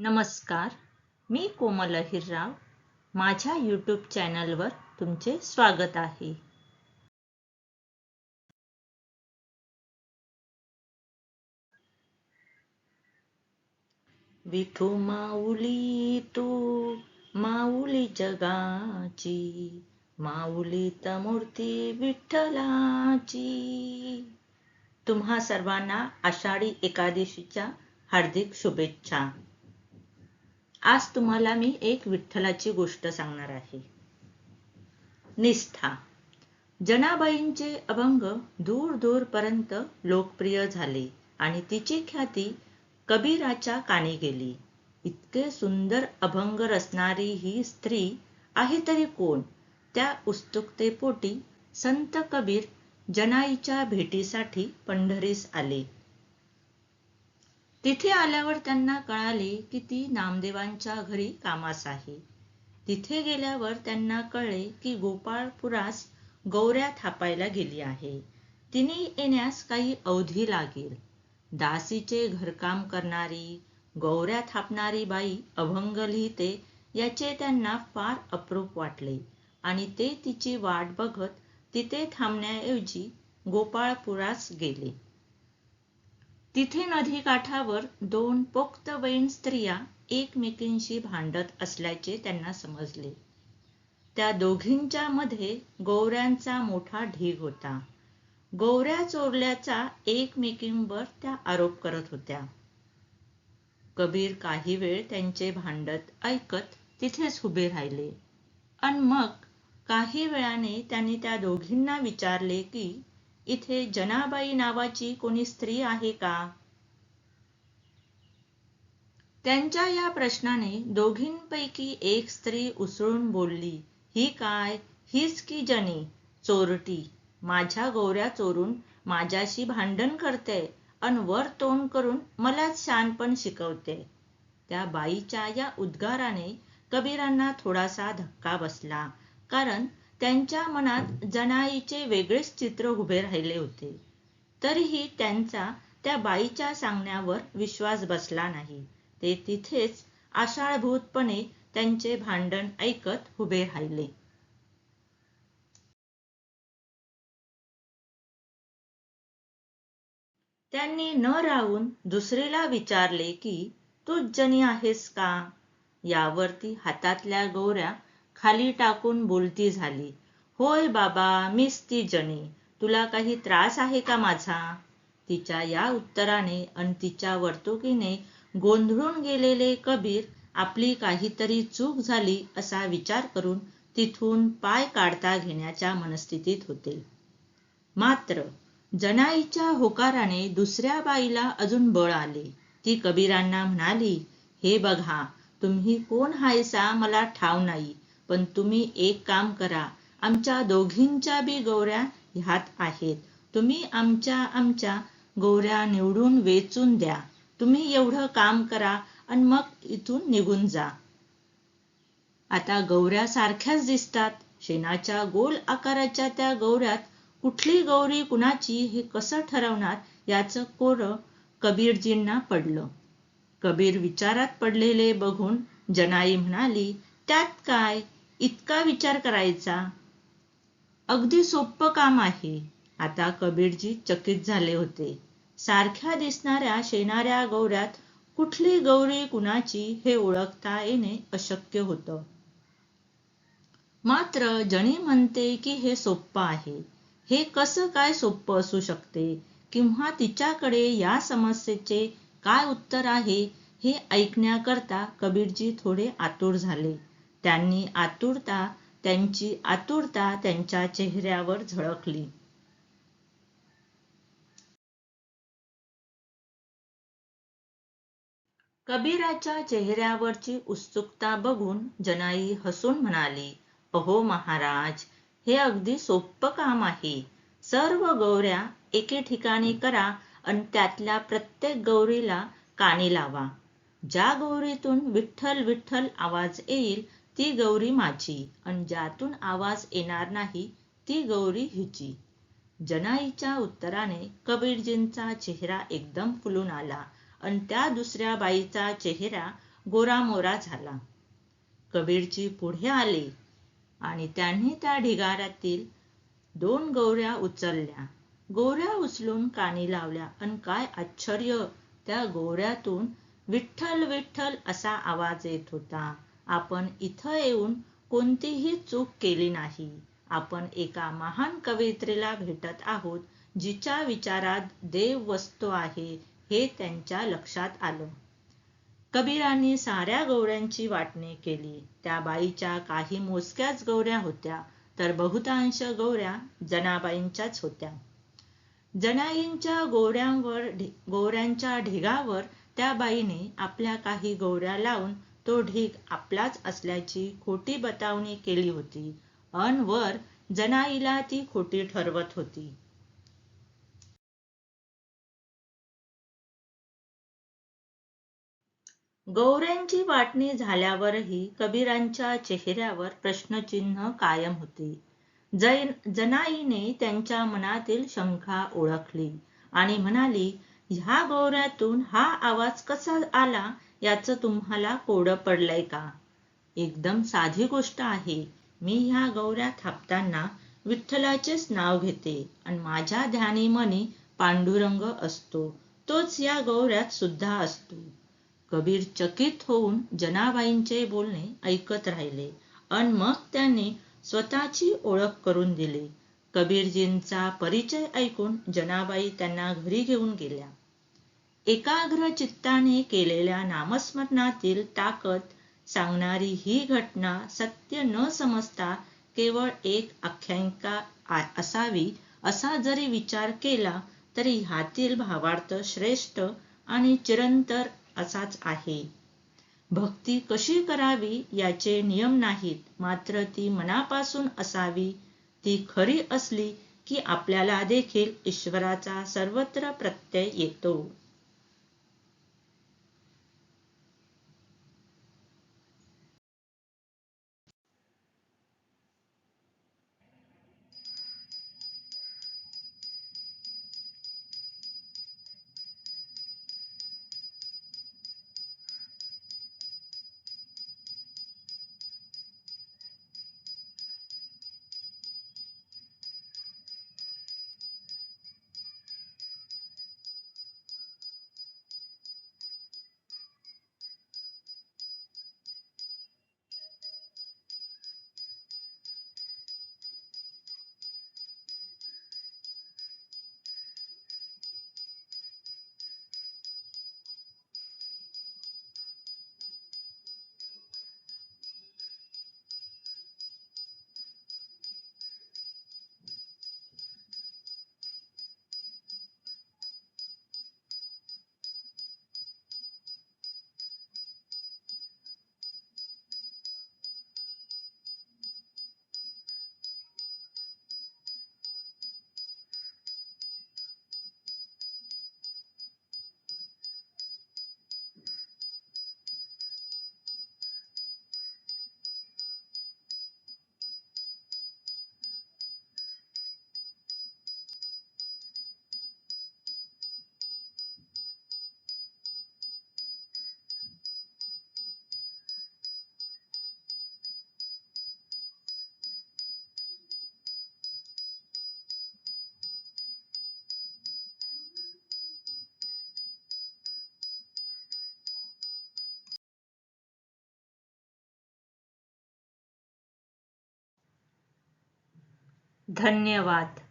नमस्कार मी कोमल अहिरराव माझ्या यूट्यूब चॅनलवर तुमचे स्वागत आहे. विठू माऊली तू माऊली जगाची माऊली त मूर्ती विठ्ठलाची. तुम्हा सर्वांना आषाढी एकादशीच्या हार्दिक शुभेच्छा. आज तुम्हाला मी एक विठ्ठलाची गोष्ट सांगणार आहे. निष्ठा. जनाबाईंचे अभंग दूर दूर पर्यंत लोकप्रिय झाले आणि तिची ख्याती कबीराच्या कानी गेली. इतके सुंदर अभंग रचणारी ही स्त्री आहे तरी कोण? त्या उत्सुकतेपोटी संत कबीर जनाईच्या भेटीसाठी पंढरीस आले. तिथे आल्यावर त्यांना कळाले की ती नामदेवांच्या घरी कामास आहे. तिथे गेल्यावर त्यांना कळले की गोपाळपुरास गौऱ्या थापायला गेली आहे. तिने येण्यास काही अवधी लागेल. दासीचे घरकाम करणारी गौऱ्या थापणारी बाई अभंग लिहिते याचे त्यांना फार अप्रूप वाटले. आणि ते तिची वाट बघत तिथे थांबण्याऐवजी गोपाळपुरास गेले. तिथे नदीकाठावर दोन पोक्तवयीन स्त्रिया एकमेकींशी भांडत असल्याचे त्यांना समजले. त्या दोघींच्या मध्ये गौऱ्यांचा मोठा ढीग होता. गौऱ्या चोरल्याचा एकमेकींवर त्या आरोप करत होत्या. कबीर काही वेळ त्यांचे भांडत ऐकत तिथेच उभे राहिले. आणि मग काही वेळाने त्यांनी त्या दोघींना विचारले की इथे जनाबाई नावाची कोणी स्त्री आहे का? त्यांच्या या प्रश्नाने दोघींपैकी एक स्त्री उसळून बोलली ही काय? हीच की जनी? चोरटी. माझ्या गोऱ्या चोरून माझ्याशी भांडण करते अन वर तोंड करून मलाच शानपण शिकवते. त्या बाईच्या या उद्गाराने कबीरांना थोडासा धक्का बसला कारण त्यांच्या मनात जनाईचे वेगळेच चित्र उभे राहिले होते. तरीही त्यांचा त्या बाईच्या सांगण्यावर विश्वास बसला नाही. ते तिथेच आषाढभूतपणे त्यांचे भांडण ऐकत उभे राहिले. त्यांनी न राहून दुसरीला विचारले की तू जनी आहेस का? यावरती हातातल्या गोऱ्या खाली टाकून बोलती झाली. होय बाबा मीच ती जणी. तुला काही त्रास आहे का माझा? तिच्या या उत्तराने आणि तिच्या वर्तुकीने गोंधळून गेलेले कबीर आपली काहीतरी चूक झाली असा विचार करून तिथून पाय काढता घेण्याच्या मनस्थितीत होते. मात्र जनाईच्या होकाराने दुसऱ्या बाईला अजून बळ आले. ती कबीरांना म्हणाली हे बघा तुम्ही कोण हायसा मला ठाव नाही. पण तुम्ही एक काम करा. आमच्या दोघींच्या बी गौऱ्या ह्यात आहेत. तुम्ही आमच्या आमच्या गौऱ्या निवडून वेचून द्या. तुम्ही एवढं काम करा आणि मग इथून निघून जा. आता गौऱ्या सारख्याच दिसतात. शेणाच्या गोल आकाराच्या त्या गौऱ्यात कुठली गौरी कुणाची हे कसं ठरवणार याचं कोरं कबीरजींना पडलं. कबीर विचारात पडलेले बघून जनाई म्हणाली त्यात काय? इतका विचार करायचा. अगदी सोपं काम आहे. आता कबीरजी चकित झाले होते. सारख्या दिसणाऱ्या शेणाऱ्या गौऱ्यात कुठली गौरी कुणाची हे ओळखता येणे अशक्य होतं. मात्र जणी म्हणते की हे सोपं आहे. हे कसं काय सोपं असू शकते? किंवा तिच्याकडे या समस्येचे काय उत्तर आहे हे ऐकण्याकरता कबीरजी थोडे आतुर झाले. त्यांनी आतुरता त्यांची आतुरता त्यांच्या चेहऱ्यावर झळकली. कबीराच्या चेहऱ्यावरची उत्सुकता बघून जनाई हसून म्हणाली अहो महाराज हे अगदी सोपं काम आहे. सर्व गौऱ्या एके ठिकाणी करा आणि त्यातल्या प्रत्येक गौरीला कानी लावा. ज्या गौरीतून विठ्ठल विठ्ठल आवाज येईल ती गौरी माझी आणि ज्यातून आवाज येणार नाही ती गौरी हिची. जनाईच्या उत्तराने कबीरजींचा चेहरा एकदम फुलून आला आणि त्या दुसऱ्या बाईचा चेहरा गोरामोरा झाला. कबीरजी पुढे आले आणि त्यांनी त्या ढिगाऱ्यातील दोन गौऱ्या उचलल्या. गोऱ्या उचलून कानी लावल्या आणि काय आश्चर्य त्या गोऱ्यातून विठ्ठल विठ्ठल असा आवाज येत होता. आपण इथं येऊन कोणतीही चूक केली नाही. आपण एका महान कवयित्रीला भेटत आहोत जिच्या विचारात देव वस्तू आहे हे त्यांच्या लक्षात आलं. कबीरांनी साऱ्या गौऱ्यांची वाटणी केली. त्या बाईच्या काही मोजक्याच गौऱ्या होत्या तर बहुतांश गौऱ्या जनाबाईंच्याच होत्या. जनाईंच्या गोऱ्यांवर गोऱ्यांच्या ढिगावर त्या बाईने आपल्या काही गौऱ्या लावून तो ढीग आपलाच असल्याची खोटी बतावणी केली होती. अन वर जनाईला ती खोटी ठरवत होती. गौऱ्यांची वाटणी झाल्यावरही कबीरांच्या चेहऱ्यावर प्रश्नचिन्ह कायम होते. जैन जनाईने त्यांच्या मनातील शंका ओळखली आणि म्हणाली ह्या गौऱ्यातून हा आवाज कसा आला याचं तुम्हाला कोड पडलंय का? एकदम साधी गोष्ट आहे. मी ह्या गौऱ्या थापताना विठ्ठलाचेच नाव घेते आणि माझ्या ध्यानी मनी पांडुरंग असतो. तोच या गौऱ्यात सुद्धा असतो. कबीर चकित होऊन जनाबाईंचे बोलणे ऐकत राहिले अन मग त्यांनी स्वतःची ओळख करून दिली. कबीरजींचा परिचय ऐकून जनाबाई त्यांना घरी घेऊन गेल्या. एकाग्र चित्ताने केलेल्या नामस्मरणातील ताकद सांगणारी ही घटना सत्य न समजता केवळ एक आख्यायिका असावी असा जरी विचार केला तरी ह्यातील भावार्थ श्रेष्ठ आणि चिरंतर असाच आहे. भक्ती कशी करावी याचे नियम नाहीत मात्र ती मनापासून असावी. ती खरी असली की आपल्याला देखील ईश्वराचा सर्वत्र प्रत्यय येतो. धन्यवाद.